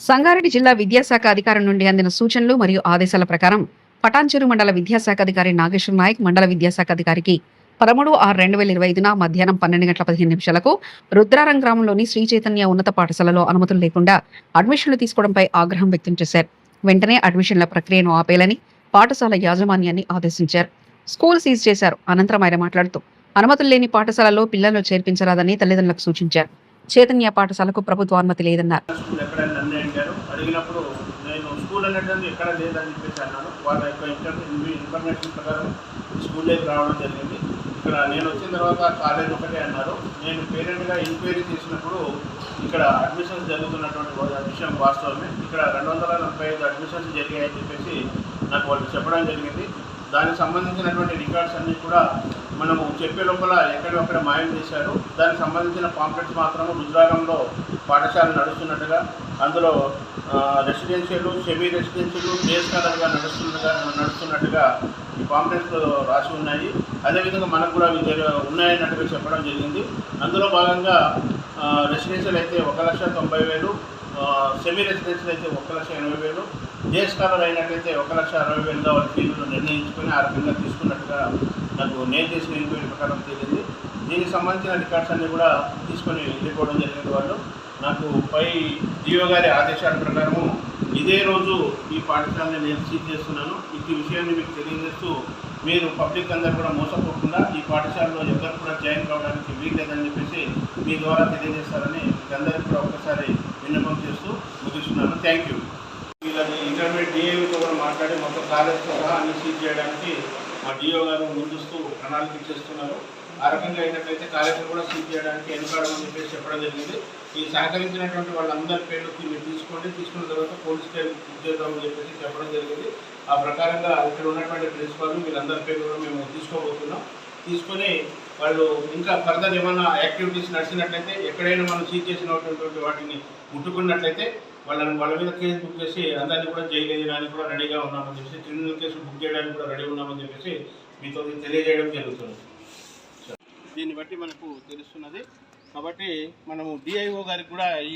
సంగారెడ్డి జిల్లా విద్యాశాఖ అధికారం నుండి అందిన సూచనలు మరియు ఆదేశాల ప్రకారం పటాన్చెరు మండల విద్యాశాఖ అధికారి నాగేశ్వర నాయక్ మండల విద్యాశాఖ అధికారికి పదమూడు ఆరు రెండు వేల ఇరవై ఐదున మధ్యాహ్నం పన్నెండు గంటల పదిహేను నిమిషాలకు రుద్రారం గ్రామంలోని శ్రీ చైతన్య ఉన్నత పాఠశాలలో అనుమతులు లేకుండా అడ్మిషన్లు తీసుకోవడంపై ఆగ్రహం వ్యక్తం చేశారు. వెంటనే అడ్మిషన్ల ప్రక్రియను ఆపేయాలని పాఠశాల యాజమాన్యాన్ని ఆదేశించారు. స్కూల్ సీజ్ చేశారు. అనంతరం ఆయన మాట్లాడుతూ అనుమతులు లేని పాఠశాలలో పిల్లలను చేర్పించరాదని తల్లిదండ్రులకు సూచించారు. చైతన్య పాఠశాలకు ప్రభుత్వ అనుమతి లేదన్నారు. స్కూల్ ఎక్కడైనా నన్ను అడిగారు. అడిగినప్పుడు నేను స్కూల్ అనేటువంటి ఎక్కడ లేదని చెప్పేసి అన్నాను. వాళ్ళ యొక్క ఇన్ఫర్- ఇన్ఫర్మేషన్ ప్రకారం ఈ స్కూల్లోకి రావడం జరిగింది. ఇక్కడ నేను వచ్చిన తర్వాత కాలేజ్ ఒకటే అన్నారు. నేను పేరెంట్గా ఎంక్వైరీ చేసినప్పుడు ఇక్కడ అడ్మిషన్స్ జరుగుతున్నటువంటి వా- విషయం వాస్తవమే. ఇక్కడ రెండు వందల నలభై ఐదు అడ్మిషన్స్ జరిగాయని చెప్పేసి నాకు వాళ్ళు చెప్పడం జరిగింది. దానికి సంబంధించినటువంటి రికార్డ్స్ అన్నీ కూడా మనము చెప్పే లోపల ఎక్కడొక్కడ మాయం చేశారు. దానికి సంబంధించిన పాంప్లెట్స్ మాత్రం రుద్రారంలో పాఠశాల నడుస్తున్నట్టుగా అందులో రెసిడెన్షియల్ సెమీ రెసిడెన్షియల్ బేస్ కలర్గా నడుస్తున్నట్టుగా నడుస్తున్నట్టుగా ఈ పాంప్లెట్స్ రాసి ఉన్నాయి. అదేవిధంగా మనకు కూడా అవి ఉన్నాయన్నట్టుగా చెప్పడం జరిగింది. అందులో భాగంగా రెసిడెన్షియల్ అయితే ఒక లక్ష తొంభై వేలు సెమీ రెసిడెన్షియల్ అయితే ఒక లక్ష ఎనభై వేలు. డే స్కాలర్ అయినట్లయితే ఒక లక్ష అరవై వేలుగా వాళ్ళ ఫీజులు నిర్ణయించుకొని ఆ రకంగా తీసుకున్నట్టుగా నాకు నేను చేసిన ఎంక్వైరీ ప్రకారం తెలియదు దీనికి సంబంధించిన రికార్డ్స్ అన్నీ కూడా తీసుకొని వెళ్ళిపోవడం జరిగింది వాళ్ళు. నాకు పై డిఓ గారి ఆదేశాల ప్రకారము ఇదే రోజు ఈ పాఠశాలని నేను సీజ్ చేస్తున్నాను. ఈ విషయాన్ని మీకు తెలియజేస్తూ మీరు పబ్లిక్ అందరూ కూడా మోసపోకుండా ఈ పాఠశాలలో ఎవరు కూడా జాయిన్ కావడానికి వీల్లేదని చెప్పేసి మీ ద్వారా తెలియజేస్తారని మీకు అందరికీ కూడా థ్యాంక్ యూ వీళ్ళని ఇంటర్మీడియట్ డిఏతో కూడా మాట్లాడి మొత్తం కాలేజ్తో సహా అన్ని సీజ్ చేయడానికి మా డిఓ గారు ముందుస్తూ ప్రణాళిక చేస్తున్నారు. ఆ రకంగా అయినట్లయితే కాలేజీలు కూడా సీజ్ చేయడానికి వెనుకాడమని చెప్పేసి చెప్పడం జరిగింది. ఈ సహకరించినటువంటి వాళ్ళందరి పేర్లు మీరు తీసుకోండి. తీసుకున్న తర్వాత పోలీస్ కేసు చేద్దామని చెప్పేసి చెప్పడం జరిగింది. ఆ ప్రకారంగా ఇక్కడ ఉన్నటువంటి ప్రిన్సిపాల్ వీళ్ళందరి పేర్లు కూడా మేము తీసుకోబోతున్నాం. తీసుకొని వాళ్ళు ఇంకా ఫర్దర్ ఏమైనా యాక్టివిటీస్ నడిచినట్లయితే ఎక్కడైనా మనం సీజ్ చేసినటువంటి వాటిని ముట్టుకున్నట్లయితే వాళ్ళని వాళ్ళ మీద కేసు బుక్ చేసి అందరినీ కూడా జైలు వేయడానికి కూడా రెడీగా ఉన్నామని చెప్పేసి క్రిమినల్ కేసు బుక్ చేయడానికి కూడా రెడీ ఉన్నామని చెప్పేసి మీతో తెలియజేయడం జరుగుతుంది. దీన్ని బట్టి మనకు తెలుస్తున్నది. కాబట్టి మనము డిఐఓ గారికి కూడా ఈ